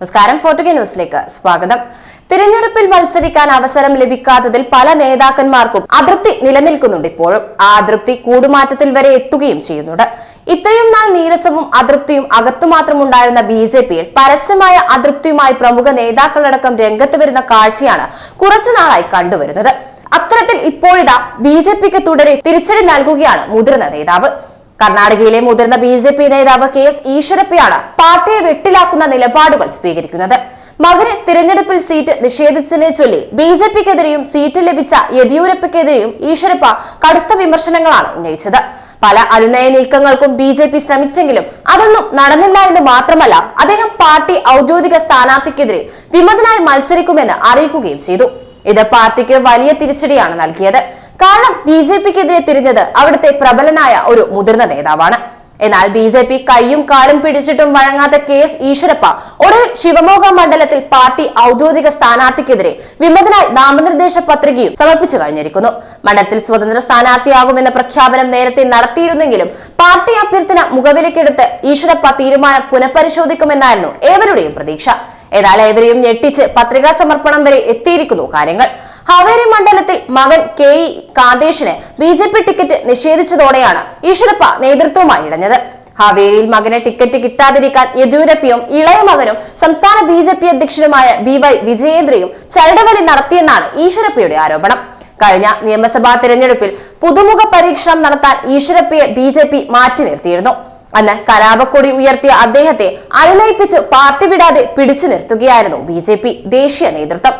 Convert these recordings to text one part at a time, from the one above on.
നമസ്കാരം ഫോർട്ടുഗ ന്യൂസിലേക്ക് സ്വാഗതം. തിരഞ്ഞെടുപ്പിൽ മത്സരിക്കാൻ അവസരം ലഭിക്കാത്തതിൽ പല നേതാക്കന്മാർക്കും അതൃപ്തി നിലനിൽക്കുന്നുണ്ട് ഇപ്പോഴും. ആ അതൃപ്തി കൂടുമാറ്റത്തിൽ വരെ എത്തുകയും ചെയ്യുന്നുണ്ട്. ഇത്രയും നാൾ നീരസവും അതൃപ്തിയും അകത്തു മാത്രം ഉണ്ടായിരുന്ന ബി ജെ പിയിൽ പരസ്യമായ അതൃപ്തിയുമായി പ്രമുഖ നേതാക്കളടക്കം രംഗത്ത് വരുന്ന കാഴ്ചയാണ് കുറച്ചുനാളായി കണ്ടുവരുന്നത്. അത്തരത്തിൽ ഇപ്പോഴിതാ ബി ജെ പിക്ക് തുടരെ തിരിച്ചടി നൽകുകയാണ് മുതിർന്ന നേതാവ്. കർണാടകയിലെ മുതിർന്ന ബി ജെ പി നേതാവ് കെ എസ് ഈശ്വരപ്പയാണ് പാർട്ടിയെ വെട്ടിലാക്കുന്ന നിലപാടുകൾ സ്വീകരിക്കുന്നത്. മകന് തിരഞ്ഞെടുപ്പിൽ സീറ്റ് നിഷേധിച്ചതിനെ ചൊല്ലി ബി ജെ പിക്കെതിരെയും സീറ്റ് ലഭിച്ച യെദ്യൂരപ്പയ്ക്കെതിരെയും ഈശ്വരപ്പ കടുത്ത വിമർശനങ്ങളാണ് ഉന്നയിച്ചത്. പല അനുനയ നീക്കങ്ങൾക്കും ബി ജെ പി ശ്രമിച്ചെങ്കിലും അതൊന്നും നടന്നില്ല എന്ന് മാത്രമല്ല അദ്ദേഹം പാർട്ടി ഔദ്യോഗിക സ്ഥാനാർത്ഥിക്കെതിരെ വിമതനായി മത്സരിക്കുമെന്ന് അറിയിക്കുകയും ചെയ്തു. ഇത് പാർട്ടിക്ക് വലിയ തിരിച്ചടിയാണ് നൽകിയത്. കാരണം ബി ജെ പിക്കെതിരെ തിരിഞ്ഞത് അവിടുത്തെ പ്രബലനായ ഒരു മുതിർന്ന നേതാവാണ്. എന്നാൽ ബി ജെ പി കൈയും കാലും പിടിച്ചിട്ടും വഴങ്ങാത്ത കെ എസ് ഈശ്വരപ്പ ഒരു ശിവമോഗ മണ്ഡലത്തിൽ പാർട്ടി ഔദ്യോഗിക സ്ഥാനാർത്ഥിക്കെതിരെ വിമതനായി നാമനിർദ്ദേശ പത്രികയും സമർപ്പിച്ചു കഴിഞ്ഞിരിക്കുന്നു. മണ്ഡലത്തിൽ സ്വതന്ത്ര സ്ഥാനാർത്ഥിയാകുമെന്ന പ്രഖ്യാപനം നേരത്തെ നടത്തിയിരുന്നെങ്കിലും പാർട്ടി അഭ്യർത്ഥന മുഖവിലക്കെടുത്ത് ഈശ്വരപ്പ തീരുമാനം പുനഃപരിശോധിക്കുമെന്നായിരുന്നു ഏവരുടെയും പ്രതീക്ഷ. എന്നാൽ ഏവരെയും ഞെട്ടിച്ച് പത്രികാ സമർപ്പണം വരെ എത്തിയിരിക്കുന്നു കാര്യങ്ങൾ. ഹവേരി മണ്ഡലത്തിൽ മകൻ കെ ഇ കാന്തേഷിന് ബി ജെ പി ടിക്കറ്റ് നിഷേധിച്ചതോടെയാണ് ഈശ്വരപ്പ നേതൃത്വവുമായി ഇടഞ്ഞത് ഹവേരിയിൽ മകന് ടിക്കറ്റ് കിട്ടാതിരിക്കാൻ യെദ്യൂരപ്പയും ഇളയ മകനും സംസ്ഥാന ബി ജെ പി അധ്യക്ഷനുമായ ബി വൈ വിജയേന്ദ്രയും ചരടവലി നടത്തിയെന്നാണ് ഈശ്വരപ്പയുടെ ആരോപണം. കഴിഞ്ഞ നിയമസഭാ തെരഞ്ഞെടുപ്പിൽ പുതുമുഖ പരീക്ഷണം നടത്താൻ ഈശ്വരപ്പയെ ബി ജെ പി മാറ്റി നിർത്തിയിരുന്നു. അന്ന് കലാപക്കൊടി ഉയർത്തിയ അദ്ദേഹത്തെ അനുനയിപ്പിച്ച് പാർട്ടി വിടാതെ പിടിച്ചു നിർത്തുകയായിരുന്നു ബി ജെ പി ദേശീയ നേതൃത്വം.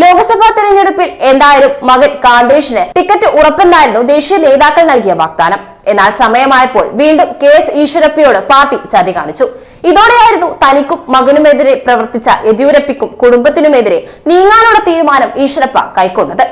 ലോക്സഭാ തെരഞ്ഞെടുപ്പിൽ എന്തായാലും മകൻ കാന്തേഷിന് ടിക്കറ്റ് ഉറപ്പെന്നായിരുന്നു ദേശീയ നേതാക്കൾ നൽകിയ വാഗ്ദാനം. എന്നാൽ സമയമായപ്പോൾ വീണ്ടും കെ എസ് ഈശ്വരപ്പയോട് പാർട്ടി ചതി കാണിച്ചു. ഇതോടെയായിരുന്നു തനിക്കും മകനുമെതിരെ പ്രവർത്തിച്ച യെദ്യൂരപ്പയ്ക്കും കുടുംബത്തിനുമെതിരെ നീങ്ങാനുള്ള തീരുമാനം ഈശ്വരപ്പ കൈക്കൊണ്ടത്.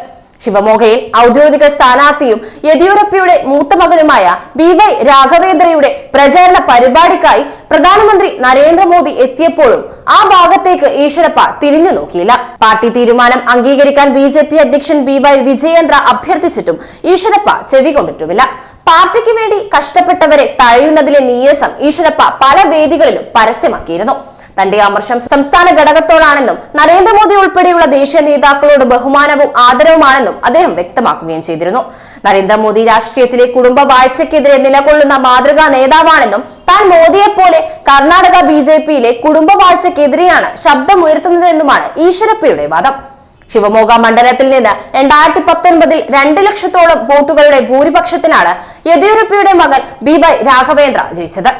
ശിവമോഗയിൽ ഔദ്യോഗിക സ്ഥാനാർത്ഥിയും യെദ്യൂരപ്പയുടെ മൂത്ത മകനുമായ ബി വൈ രാഘവേന്ദ്രയുടെ പ്രചാരണ പരിപാടിക്കായി പ്രധാനമന്ത്രി നരേന്ദ്രമോദി എത്തിയപ്പോഴും ആ ഭാഗത്തേക്ക് ഈശ്വരപ്പ തിരിഞ്ഞു നോക്കിയില്ല. പാർട്ടി തീരുമാനം അംഗീകരിക്കാൻ ബി ജെ പി അധ്യക്ഷൻ ബി വൈ വിജയേന്ദ്ര അഭ്യർത്ഥിച്ചിട്ടും ഈശ്വരപ്പ ചെവി കൊണ്ടിട്ടുമില്ല പാർട്ടിക്ക് വേണ്ടി കഷ്ടപ്പെട്ടവരെ തഴയുന്നതിലെ നീരസം ഈശ്വരപ്പ പല വേദികളിലും പരസ്യമാക്കിയിരുന്നു. തന്റെ അമർഷം സംസ്ഥാന ഘടകത്തോടാണെന്നും നരേന്ദ്രമോദി ഉൾപ്പെടെയുള്ള ദേശീയ നേതാക്കളോട് ബഹുമാനവും ആദരവുമാണെന്നും അദ്ദേഹം വ്യക്തമാക്കുകയും ചെയ്തിരുന്നു. നരേന്ദ്രമോദി രാഷ്ട്രീയത്തിലെ കുടുംബ വാഴ്ചയ്ക്കെതിരെ നിലകൊള്ളുന്ന മാതൃകാ നേതാവാണെന്നും താൻ മോദിയെ പോലെ കർണാടക ബി ജെ പിയിലെ കുടുംബ വാഴ്ചയ്ക്കെതിരെയാണ് ശബ്ദമുയർത്തുന്നതെന്നുമാണ് ഈശ്വരപ്പയുടെ വാദം. ശിവമോഗ മണ്ഡലത്തിൽ നിന്ന് രണ്ടായിരത്തി പത്തൊൻപതിൽ രണ്ട് ലക്ഷത്തോളം വോട്ടുകളുടെ ഭൂരിപക്ഷത്തിനാണ് യെദ്യൂരപ്പയുടെ മകൻ ബി വൈ രാഘവേന്ദ്ര ജയിച്ചത്.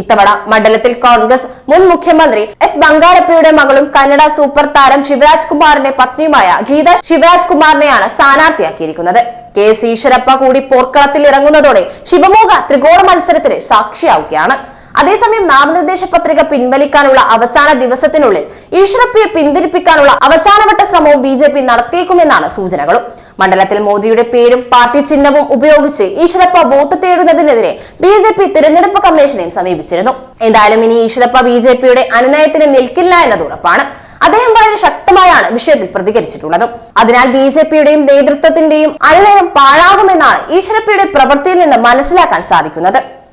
ഇത്തവണ മണ്ഡലത്തിൽ കോൺഗ്രസ് മുൻ മുഖ്യമന്ത്രി എസ് ബംഗാരപ്പയുടെ മകളും കന്നഡ സൂപ്പർ താരം ശിവരാജ് കുമാറിന്റെ പത്നിയുമായ ഗീത ശിവരാജ് കുമാറിനെയാണ് സ്ഥാനാർത്ഥിയാക്കിയിരിക്കുന്നത്. കെ എസ് ഈശ്വരപ്പ കൂടി പോർക്കളത്തിൽ ഇറങ്ങുന്നതോടെ ശിവമോഗ ത്രികോണ മത്സരത്തിന് സാക്ഷിയാവുകയാണ്. അതേസമയം നാമനിർദ്ദേശ പത്രിക പിൻവലിക്കാനുള്ള അവസാന ദിവസത്തിനുള്ളിൽ ഈശ്വരപ്പയെ പിന്തിരിപ്പിക്കാനുള്ള അവസാനവട്ട ശ്രമവും ബി ജെ പി നടത്തിയേക്കുമെന്നാണ് സൂചനകളും. മണ്ഡലത്തിൽ മോദിയുടെ പേരും പാർട്ടി ചിഹ്നവും ഉപയോഗിച്ച് ഈശ്വരപ്പ വോട്ട് തേടുന്നതിനെതിരെ ബി ജെ പി തിരഞ്ഞെടുപ്പ് കമ്മീഷനെയും സമീപിച്ചിരുന്നു. എന്തായാലും ഇനി ഈശ്വരപ്പ ബി ജെ പിയുടെ അനുനയത്തിന് നിൽക്കില്ല എന്നത് ഉറപ്പാണ്. അദ്ദേഹം വളരെ ശക്തമായാണ് വിഷയത്തിൽ പ്രതികരിച്ചിട്ടുള്ളത്. അതിനാൽ ബി ജെ പിയുടെയും നേതൃത്വത്തിന്റെയും അനുനയം പാഴാകുമെന്നാണ് ഈശ്വരപ്പയുടെ പ്രവൃത്തിയിൽ നിന്ന് മനസ്സിലാക്കാൻ സാധിക്കുന്നത്.